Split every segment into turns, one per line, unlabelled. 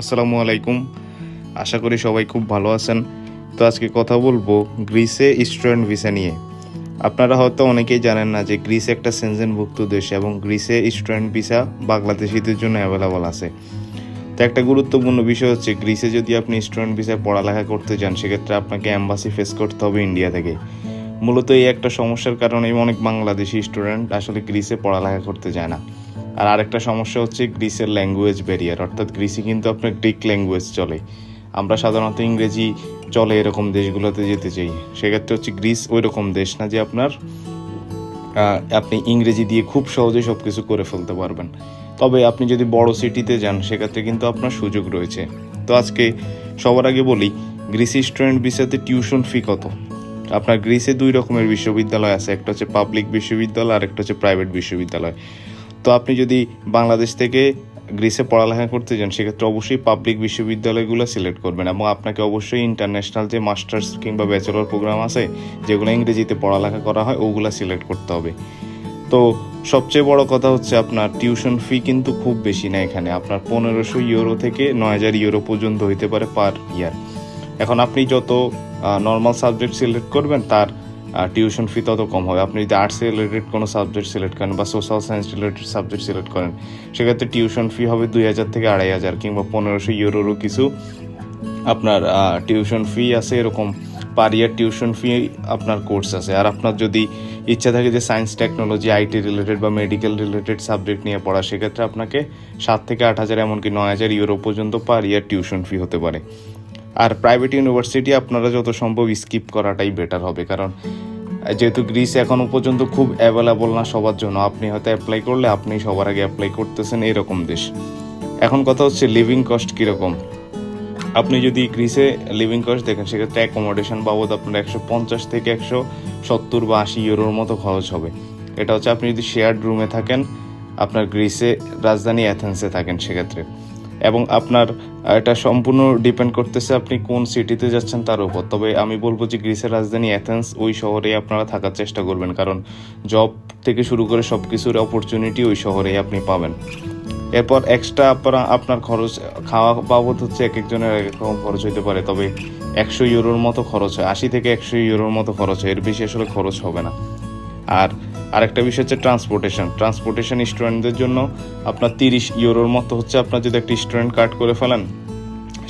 আসসালামু আলাইকুম। আশা করি সবাই খুব ভালো আছেন। তো আজকে কথা বলব গ্রিসে স্টুডেন্ট ভিসা নিয়ে। আপনারা হয়তো অনেকেই জানেন না যে গ্রিস একটা সেনজেনভুক্ত দেশ এবং গ্রিসে স্টুডেন্ট ভিসা বাংলাদেশিদের জন্য অ্যাভেলেবল আছে। তো একটা গুরুত্বপূর্ণ বিষয় হচ্ছে গ্রিসে যদি আপনি স্টুডেন্ট ভিসায় পড়ালেখা করতে যান, সেক্ষেত্রে আপনাকে অ্যাম্বাসি ফেস করতে হবে ইন্ডিয়া থেকে। মূলত এই একটা সমস্যার কারণেই অনেক বাংলাদেশি স্টুডেন্ট আসলে গ্রিসে পড়ালেখা করতে যায় না। আর আরেকটা সমস্যা হচ্ছে গ্রিসের ল্যাঙ্গুয়েজ ব্যারিয়ার অর্থাৎ গ্রিসে কিন্তু আপনার গ্রিক ল্যাঙ্গুয়েজ চলে। আমরা সাধারণত ইংরেজি চলে এরকম দেশগুলোতে যেতে চাই। সেক্ষেত্রে হচ্ছে গ্রিস ওই রকম দেশ না যে আপনার আপনি ইংরেজি দিয়ে খুব সহজে সব কিছু করে ফেলতে পারবেন। তবে আপনি যদি বড় সিটিতে যান, সেক্ষেত্রে কিন্তু আপনার সুযোগ রয়েছে। তো আজকে সবার আগে বলি, গ্রিসি স্টুডেন্ট ভিসাতে টিউশন ফি কত? আপনার গ্রিসে দুই রকমের বিশ্ববিদ্যালয় আছে, একটা হচ্ছে পাবলিক বিশ্ববিদ্যালয় আর একটা হচ্ছে প্রাইভেট বিশ্ববিদ্যালয়। তো আপনি যদি বাংলাদেশ থেকে গ্রিসে পড়ালেখা করতে যান, সেক্ষেত্রে অবশ্যই পাবলিক বিশ্ববিদ্যালয়গুলো সিলেক্ট করবেন এবং আপনাকে অবশ্যই ইন্টারন্যাশনাল যে মাস্টার্স কিংবা ব্যাচেলর প্রোগ্রাম আছে, যেগুলো ইংরেজিতে পড়ালেখা করা হয়, ওগুলো সিলেক্ট করতে হবে। তো সবচেয়ে বড় কথা হচ্ছে আপনার টিউশন ফি কিন্তু খুব বেশি না এখানে। আপনার পনেরোশো ইউরো থেকে নয় হাজার ইউরো পর্যন্ত হইতে পারে পার ইয়ার এখন আপনি যত নর্মাল সাবজেক্ট সিলেক্ট করবেন, তার টিউশন ফি তত কম হবে। আপনি যদি আর্টস রিলেটেড কোনো সাবজেক্ট সিলেক্ট করেন বা social science related subject select করেন, সেক্ষেত্রে টিউশন ফি হবে দুই হাজার থেকে আড়াই হাজার কিংবা পনেরোশো ইউরোরও কিছু। আপনার টিউশন ফি আছে এরকম। পার ইয়ার টিউশন ফি আপনার কোর্স আছে। আর আপনার যদি ইচ্ছা থাকে যে সায়েন্স টেকনোলজি আইটি রিলেটেড বা মেডিকেল রিলেটেড সাবজেক্ট নিয়ে পড়া, সেক্ষেত্রে আপনাকে সাত থেকে আট হাজার, এমনকি নয় হাজার ইউরো পর্যন্ত পার ইয়ার টিউশন ফি হতে পারে। আর প্রাইভেট ইউনিভার্সিটি আপনারা যত সম্ভব স্কিপ করাটাই বেটার হবে। কারণ, যেহেতু গ্রিস এখনও পর্যন্ত খুব অ্যাভেলেবল না সবার জন্য, আপনি হয়তো অ্যাপ্লাই করলে আপনি সবার আগে অ্যাপ্লাই করতেছেন এরকম দেশ। এখন কথা হচ্ছে লিভিং কস্ট কীরকম? আপনি যদি গ্রিসে লিভিং কস্ট দেখেন, সেক্ষেত্রে অ্যাকোমোডেশন বাবদ আপনার একশো পঞ্চাশ থেকে একশো সত্তর বা আশি ইউরোর মতো খরচ হবে। এটা হচ্ছে আপনি যদি শেয়ার্ড রুমে থাকেন, আপনার গ্রিসে রাজধানী অ্যাথেন্সে থাকেন সেক্ষেত্রে। এবং আপনার এটা সম্পূর্ণ ডিপেন্ড করতেছে আপনি কোন সিটিতে যাচ্ছেন তার উপর। তবে আমি বলব যে গ্রিসের রাজধানী অ্যাথেন্স ওই শহরেই আপনারা থাকার চেষ্টা করবেন। কারণ জব থেকে শুরু করে সব কিছুর অপরচুনিটি ওই শহরেই আপনি পাবেন। এরপর এক্সট্রা আপনারা, আপনার খরচ, খাওয়া বাবদ হচ্ছে এক একজনের এক এক রকম খরচ হইতে পারে। তবে একশো ইউরোর মতো খরচ হয়। আশি থেকে একশো ইউরোর মতো খরচ হয়। এর বেশি আসলে খরচ হবে না। আর আরেকটা বিষয় হচ্ছে ট্রান্সপোর্টেশন ট্রান্সপোর্টেশন স্টুডেন্টদের জন্য আপনার তিরিশ ইউরোর মতো হচ্ছে আপনার যদি একটা স্টুডেন্ট কার্ড করে ফেলেন,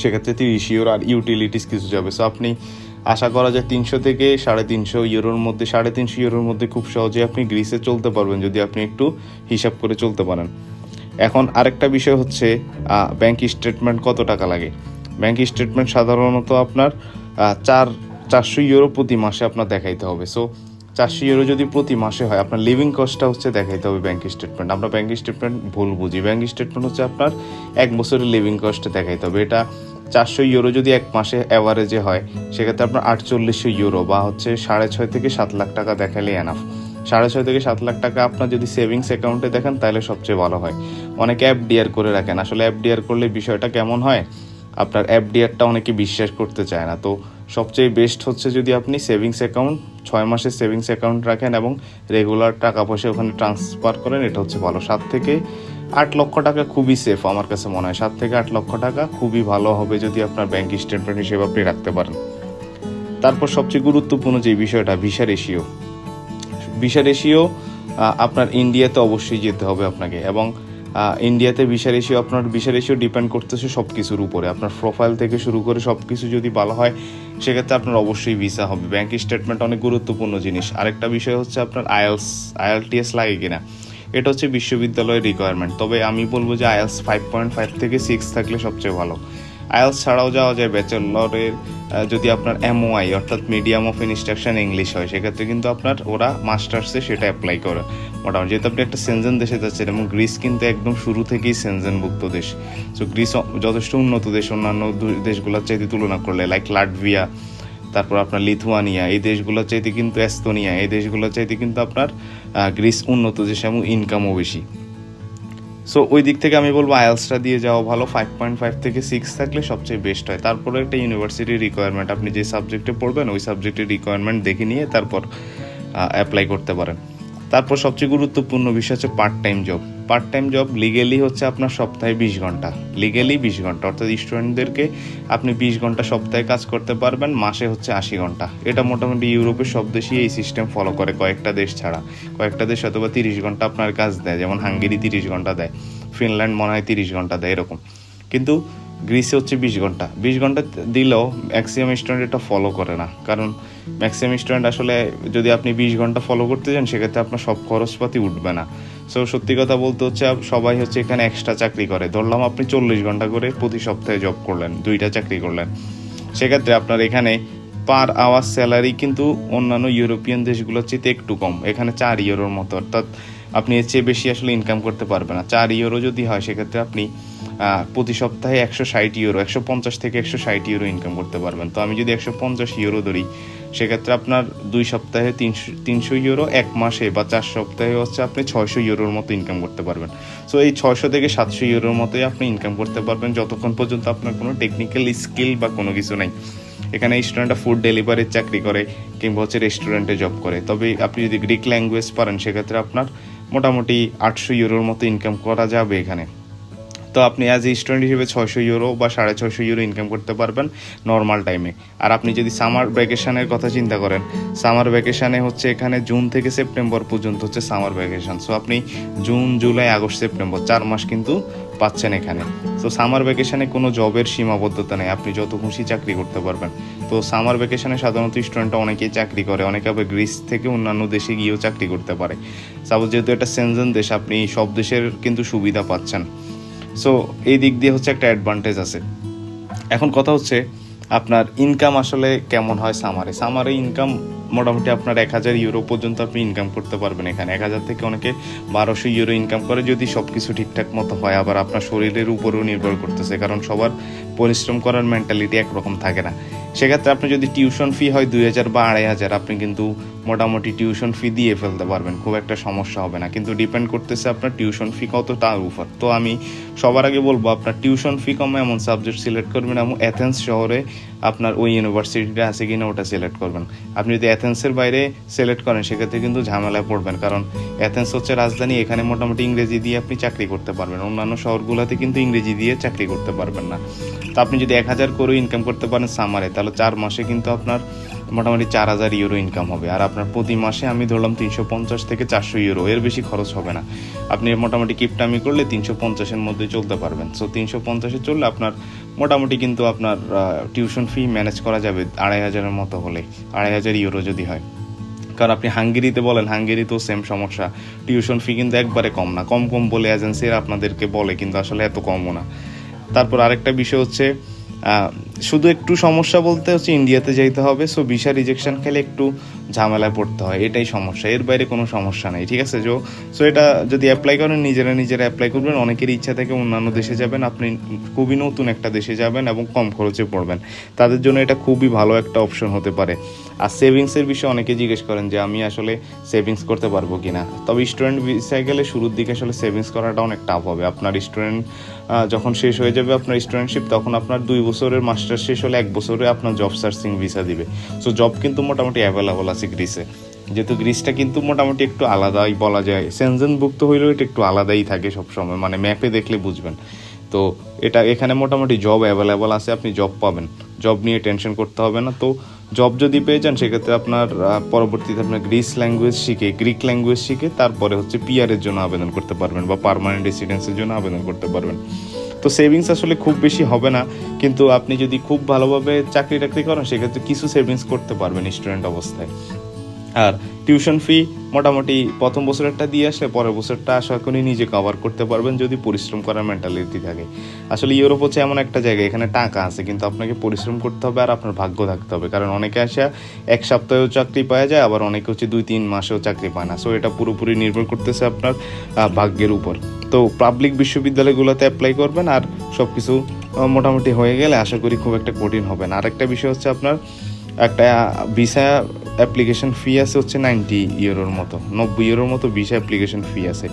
সেক্ষেত্রে তিরিশ ইউরো আর ইউটিলিটিস কিছু যাবে। সো আপনি আশা করা যায় তিনশো থেকে সাড়ে তিনশো ইউরোর মধ্যে, সাড়ে তিনশো ইউরোর মধ্যে খুব সহজে আপনি গ্রিসে চলতে পারবেন, যদি আপনি একটু হিসাব করে চলতে পারেন। এখন আরেকটা বিষয় হচ্ছে ব্যাংক স্টেটমেন্ট কত টাকা লাগে? ব্যাংক স্টেটমেন্ট সাধারণত আপনার চার, চারশো ইউরো প্রতি মাসে আপনার দেখাইতে হবে। সো চারশো ইউরো যদি প্রতি মাসে হয়, আপনার লিভিং কস্টটা হচ্ছে দেখাইতে হবে ব্যাংক স্টেটমেন্ট আমরা ব্যাংক স্টেটমেন্ট ভুল বুঝি। ব্যাংক স্টেটমেন্ট হচ্ছে আপনার এক বছরের লিভিং কস্টে দেখাইতে হবে। এটা চারশো ইউরো যদি এক মাসে অ্যাভারেজে হয়, সেক্ষেত্রে আপনার আটচল্লিশশো ইউরো বা হচ্ছে সাড়ে ছয় থেকে সাত লাখ টাকা দেখালে এনাফ সাড়ে ছয় থেকে সাত লাখ টাকা আপনার যদি সেভিংস অ্যাকাউন্টে দেখেন, তাহলে সবচেয়ে ভালো হয়। অনেকে এফডিআর করে রাখেন। আসলে এফডিআর করলে বিষয়টা কেমন হয়? আপনার এফডিআরটা অনেকে বিশ্বাস করতে চায় না। তো সবচেয়ে বেস্ট হচ্ছে যদি আপনি সেভিংস অ্যাকাউন্ট ছয় মাসের সেভিংস অ্যাকাউন্ট রাখেন এবং রেগুলার টাকা পয়সা ওখানে ট্রান্সফার করেন, এটা হচ্ছে ভালো। সাত থেকে আট লক্ষ টাকা খুবই সেফ আমার কাছে মনে হয়। সাত থেকে আট লক্ষ টাকা খুবই ভালো হবে যদি আপনার ব্যাংক স্টেটমেন্ট হিসেবে আপনি রাখতে পারেন। তারপর সবচেয়ে গুরুত্বপূর্ণ যে বিষয়টা ভিসা রেশিও ভিসা রেশিও আপনার ইন্ডিয়াতে অবশ্যই যেতে হবে আপনাকে এবং ইন্ডিয়াতে ভিসা রেশিও আপনার ভিসা রেশিও ডিপেন্ড করতেছে সব কিছুর উপরে। আপনার প্রোফাইল থেকে শুরু করে সব কিছু যদি ভালো হয়, সেক্ষেত্রে আপনার অবশ্যই ভিসা হবে। ব্যাংক স্টেটমেন্ট অনেক গুরুত্বপূর্ণ জিনিস। আরেকটা বিষয় হচ্ছে আপনার আইএলস আইএলটিএস লাগে কিনা? এটা হচ্ছে বিশ্ববিদ্যালয়ের রিকোয়ারমেন্ট তবে আমি বলব যে আইএলস ফাইভ পয়েন্ট ফাইভ থেকে সিক্স থাকলে সবচেয়ে ভালো। আইএলস ছাড়াও যাওয়া যায় ব্যাচেলরের যদি আপনার এমওআই অর্থাৎ মিডিয়াম অফ ইনস্ট্রাকশন ইংলিশ হয়, সেক্ষেত্রে কিন্তু আপনার ওরা মাস্টার্সে সেটা অ্যাপ্লাই করে। মোটামুটি যেহেতু আপনি একটা সেনজেন দেশে যাচ্ছেন, এবং গ্রিস কিন্তু একদম শুরু থেকেই সেনজেনভুক্ত দেশ। সো গ্রিস যথেষ্ট উন্নত দেশ, অন্যান্য দেশগুলোর গুলোর চাইতে তুলনা করলে লাইক লাটভিয়া তারপর আপনার লিথুয়ানিয়া এই দেশগুলোর চাইতে কিন্তু এস্তোনিয়া এই দেশগুলোর চাইতে কিন্তু আপনার গ্রিস উন্নত দেশ এবং ইনকামও বেশি। সো ওই দিক থেকে আমি বলব আয়েলসটা দিয়ে যাওয়া ভালো ফাইভ পয়েন্ট ফাইভ থেকে সিক্স থাকলে সবচেয়ে বেস্ট হয়। তারপরে একটা ইউনিভার্সিটির রিকোয়ারমেন্ট আপনি যে সাবজেক্টে পড়বেন, ওই সাবজেক্টের রিকোয়ারমেন্ট দেখে নিয়ে তারপর অ্যাপ্লাই করতে পারেন। তারপর সবচেয়ে গুরুত্বপূর্ণ বিষয় হচ্ছে part time job part time job legally হচ্ছে আপনার সপ্তাহে বিশ ঘণ্টা। লিগেলি বিশ ঘণ্টা। অর্থাৎ স্টুডেন্টদেরকে আপনি বিশ ঘণ্টা সপ্তাহে কাজ করতে পারবেন, মাসে হচ্ছে আশি ঘণ্টা। এটা মোটামুটি ইউরোপের সব দেশই এই সিস্টেম ফলো করে, কয়েকটা দেশ ছাড়া। কয়েকটা দেশ অথবা তিরিশ ঘণ্টা আপনার কাজ দেয়, যেমন হাঙ্গেরি তিরিশ ঘণ্টা দেয়, ফিনল্যান্ড মনে হয় তিরিশ ঘণ্টা দেয়, এরকম। কিন্তু গ্রিসে হচ্ছে বিশ ঘণ্টা। বিশ ঘণ্টা দিলেও ম্যাক্সিমাম স্টুডেন্ট এটা ফলো করে না। কারণ ম্যাক্সিমাম স্টুডেন্ট আসলে যদি আপনি বিশ ঘণ্টা ফলো করতে যান, সেক্ষেত্রে আপনার সব খরচপাতি উঠবে না। সো সত্যি কথা বলতে হচ্ছে সবাই হচ্ছে এখানে এক্সট্রা চাকরি করে। ধরলাম আপনি চল্লিশ ঘণ্টা করে প্রতি সপ্তাহে জব করলেন, দুইটা চাকরি করলেন। সেক্ষেত্রে আপনার এখানে পার আওয়ার স্যালারি কিন্তু অন্যান্য ইউরোপিয়ান দেশগুলোর চেয়ে একটু কম। এখানে চার ইউরোর মতো। অর্থাৎ আপনি এর চেয়ে বেশি আসলে ইনকাম করতে পারবেন না। চার ইউরো যদি হয়, সেক্ষেত্রে আপনি প্রতি সপ্তাহে একশো ষাট ইউরো একশো পঞ্চাশ থেকে একশো ষাট ইউরো ইনকাম করতে পারবেন। তো আমি যদি একশো পঞ্চাশ ইউরো ধরি, সেক্ষেত্রে আপনার দুই সপ্তাহে তিনশো তিনশো ইউরো এক মাসে বা চার সপ্তাহে হচ্ছে আপনি ছয়শো ইউরোর মতো ইনকাম করতে পারবেন। সো এই ছয়শো থেকে সাতশো ইউরোর মতোই আপনি ইনকাম করতে পারবেন। যতক্ষণ পর্যন্ত আপনার কোনো টেকনিক্যাল স্কিল বা কোনো কিছু নেই। এখানে স্টুডেন্টরা ফুড ডেলিভারির চাকরি করে কিংবা হচ্ছে রেস্টুরেন্টে জব করে। তবে আপনি যদি গ্রিক ল্যাঙ্গুয়েজ পারেন, সেক্ষেত্রে আপনার মোটামুটি আটশো ইউরোর মতো ইনকাম করা যাবে এখানে। তো আপনি অ্যাজ এ স্টুডেন্ট হিসেবে ছয়শো ইউরো বা সাড়ে ছয়শো ইউরো ইনকাম করতে পারবেন নর্মাল টাইমে আর আপনি যদি সামার ভ্যাকেশনের কথা চিন্তা করেন সামার ভ্যাকেশনে হচ্ছে এখানে জুন থেকে সেপ্টেম্বর পর্যন্ত হচ্ছে সামার ভ্যাকেশন সো আপনি জুন জুলাই আগস্ট সেপ্টেম্বর চার মাস কিন্তু পাচ্ছেন এখানে। তো সামার ভ্যাকেশনে কোনো জবের সীমাবদ্ধতা নেই। আপনি যত খুশি চাকরি করতে পারবেন। তো সামার ভ্যাকেশনে সাধারণত স্টুডেন্টরা অনেকেই চাকরি করে, অনেকে আবার গ্রিস থেকে অন্যান্য দেশে গিয়েও চাকরি করতে পারে। সাপোজ যেহেতু এটা সেনজেন দেশ, আপনি সব দেশের কিন্তু সুবিধা পাচ্ছেন। সো এই দিক দিয়ে হচ্ছে একটা অ্যাডভান্টেজ আছে। এখন কথা হচ্ছে, আপনার ইনকাম আসলে কেমন হয় সামারে সামারে ইনকাম মোটামুটি আপনার এক হাজার ইউরো পর্যন্ত আপনি ইনকাম করতে পারবেন এখানে। এক হাজার থেকে অনেকে বারোশো ইউরো ইনকাম করে, যদি সব কিছু ঠিকঠাক মতো হয়, আবার আপনার শরীরের উপরেও নির্ভর করতেছে, কারণ সবার পরিশ্রম করার মেন্টালিটি একরকম থাকে না। সেক্ষেত্রে আপনি যদি টিউশন ফি হয় দুই হাজার বা আড়াই হাজার, আপনি কিন্তু মোটামুটি টিউশন ফি দিয়ে ফেলতে পারবেন, খুব একটা সমস্যা হবে না। কিন্তু ডিপেন্ড করতেছে আপনার টিউশন ফি কত তার উপর। তো আমি সবার আগে বলব, আপনার টিউশন ফি কম এমন সাবজেক্ট সিলেক্ট করবেন এবং অ্যাথেন্স শহরে আপনার ওই ইউনিভার্সিটিটা আছে কিনা ওটা সিলেক্ট করবেন। আপনি যদি অ্যাথেন্সের বাইরে সিলেক্ট করেন, সেক্ষেত্রে কিন্তু ঝামেলায় পড়বেন। কারণ অ্যাথেন্স হচ্ছে রাজধানী, এখানে মোটামুটি ইংরেজি দিয়ে আপনি চাকরি করতে পারবেন। অন্যান্য শহরগুলোতে কিন্তু ইংরেজি দিয়ে চাকরি করতে পারবেন না। তো আপনি যদি এক হাজার করে ইনকাম করতে পারেন সামারে তাহলে চার মাসে কিন্তু আপনার মোটামুটি চার হাজার ইউরো ইনকাম হবে। আর আপনার প্রতি মাসে আমি ধরলাম তিনশো পঞ্চাশ থেকে চারশো ইউরো এর বেশি খরচ হবে না। আপনি মোটামুটি কিপটামি করলে তিনশো পঞ্চাশের মধ্যে চলতে পারবেন। সো তিনশো পঞ্চাশে চললে আপনার মোটামুটি কিন্তু আপনার টিউশন ফি ম্যানেজ করা যাবে আড়াই হাজারের মতো হলে, আড়াই হাজার ইউরো যদি হয়। কারণ আপনি হাঙ্গেরিতে বলেন, হাঙ্গেরিতেও সেম সমস্যা। টিউশন ফি কিন্তু একবারে কম না। কম কম বলে এজেন্সিরা আপনাদেরকে বলে, কিন্তু আসলে এত কমও না। তারপর আরেকটা বিষয় হচ্ছে শুধু একটু সমস্যা বলতে হচ্ছে ইন্ডিয়াতে যেতে হবে সো ভিসা রিজেকশন খেলে একটু ঝামেলায় পড়তে হয়, এটাই সমস্যা। এর বাইরে কোনো সমস্যা নেই, ঠিক আছে সো এটা যদি অ্যাপ্লাই করেন, নিজেরা নিজেরা অ্যাপ্লাই করবেন, অনেকের ইচ্ছা থেকে অন্যান্য দেশে যাবেন, আপনি খুবই নতুন একটা দেশে যাবেন এবং কম খরচে পড়বেন। তাদের জন্য এটা খুবই ভালো একটা অপশন হতে পারে। আর সেভিংসের বিষয়ে অনেকে জিজ্ঞেস করেন যে, আমি আসলে সেভিংস করতে পারব কি না তবে স্টুডেন্ট ভিসায় গেলে শুরুর দিকে আসলে সেভিংস করাটা অনেক টাফ হবে। আপনার স্টুডেন্ট যখন শেষ হয়ে যাবে আপনার স্টুডেন্টশিপ তখন আপনার দুই বছরের মাস্টার শেষ হলে এক বছরে আপনার জব সার্চিং ভিসা দিবে। সো জব কিন্তু মোটামুটি অ্যাভেলেবল আছে গ্রিসে যেহেতু গ্রিসটা কিন্তু মোটামুটি একটু আলাদাই বলা যায়। সেনজেন সেনজেনভুক্ত হইলেও এটা একটু আলাদাই থাকে সবসময়। মানে ম্যাপে দেখলে বুঝবেন। তো, এটা এখানে মোটামুটি জব অ্যাভেলেবল আছে, আপনি জব পাবেন। জব নিয়ে টেনশন করতে হবে না। তো জব যদি পেয়ে যান, সেক্ষেত্রে আপনার পরবর্তীতে আপনার গ্রিস ল্যাঙ্গুয়েজ শিখে গ্রিক ল্যাঙ্গুয়েজ শিখে, তারপরে হচ্ছে পিআরের জন্য আবেদন করতে পারবেন বা পার্মানেন্ট রেসিডেন্সের জন্য আবেদন করতে পারবেন। তো সেভিংস আসলে খুব বেশি হবে না। কিন্তু আপনি যদি খুব ভালোভাবে চাকরি টাকরি করেন, সেক্ষেত্রে কিছু সেভিংস করতে পারবেন স্টুডেন্ট অবস্থায়। আর টিউশন ফি মোটামুটি প্রথম বছরেরটা দিয়ে আসলে পরের বছরটা আশা করি নিজে কভার করতে পারবেন যদি পরিশ্রম করার মেন্টালিটি থাকে। আসলে ইউরোপ হচ্ছে এমন একটা জায়গা, এখানে টাকা আছে, কিন্তু আপনাকে পরিশ্রম করতে হবে আর আপনার ভাগ্য থাকতে হবে। কারণ অনেকে আসে এক সপ্তাহেও চাকরি পাওয়া যায়, আবার অনেকে হচ্ছে দুই, তিন মাসেও চাকরি পায় না। সো এটা পুরোপুরি নির্ভর করতেছে আপনার ভাগ্যের উপর। তো পাবলিক বিশ্ববিদ্যালয়গুলোতে অ্যাপ্লাই করবেন আর সব কিছু মোটামুটি হয়ে গেলে আশা করি খুব একটা কঠিন হবে না। আরেকটা বিষয় হচ্ছে আপনার একটা ভিসা অ্যাপ্লিকেশন ফি আছে হচ্ছে নাইনটি ইউরোর মতো, নব্বই ইউরোর মতো ভিসা অ্যাপ্লিকেশন ফি আছে।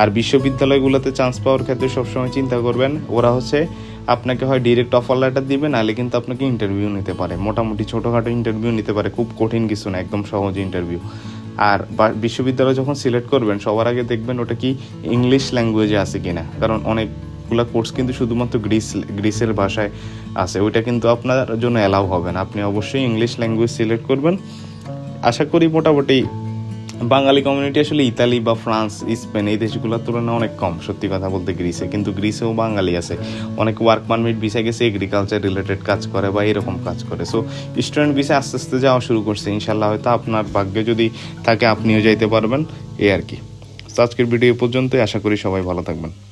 আর বিশ্ববিদ্যালয়গুলোতে চান্স পাওয়ার ক্ষেত্রে সবসময় চিন্তা করবেন, ওরা হচ্ছে আপনাকে হয় ডিরেক্ট অফার লেটার দিবে, নাহলে কিন্তু আপনাকে ইন্টারভিউ নিতে পারে। মোটামুটি ছোটোখাটো ইন্টারভিউ নিতে পারে, খুব কঠিন কিছু না, একদম সহজ ইন্টারভিউ আর বিশ্ববিদ্যালয় যখন সিলেক্ট করবেন, সবার আগে দেখবেন ওটা কি ইংলিশ ল্যাঙ্গুয়েজে আছে কিনা। কারণ অনেকগুলো কোর্স কিন্তু শুধুমাত্র গ্রিস গ্রিসের ভাষায় আছে। ওইটা কিন্তু আপনার জন্য অ্যালাউ হবে না। আপনি অবশ্যই ইংলিশ ল্যাঙ্গুয়েজ সিলেক্ট করবেন। আশা করি মোটামুটি বাঙালি কমিউনিটি আসলে ইতালি বা ফ্রান্স, স্পেন এই দেশগুলোর তুলনায় অনেক কম, সত্যি কথা বলতে গ্রিসে। কিন্তু গ্রিসেও বাঙালি আছে। অনেক ওয়ার্ক পারমিট ভিসা গেছে এগ্রিকালচার রিলেটেড কাজ করে বা এরকম কাজ করে। সো স্টুডেন্ট ভিসা আস্তে আস্তে যাওয়া শুরু করছে। ইনশাল্লাহ হয়তো আপনার ভাগ্যে যদি থাকে, আপনিও যাইতে পারবেন। এই আর কি। আজকের ভিডিও পর্যন্তই। আশা করি সবাই ভালো থাকবেন।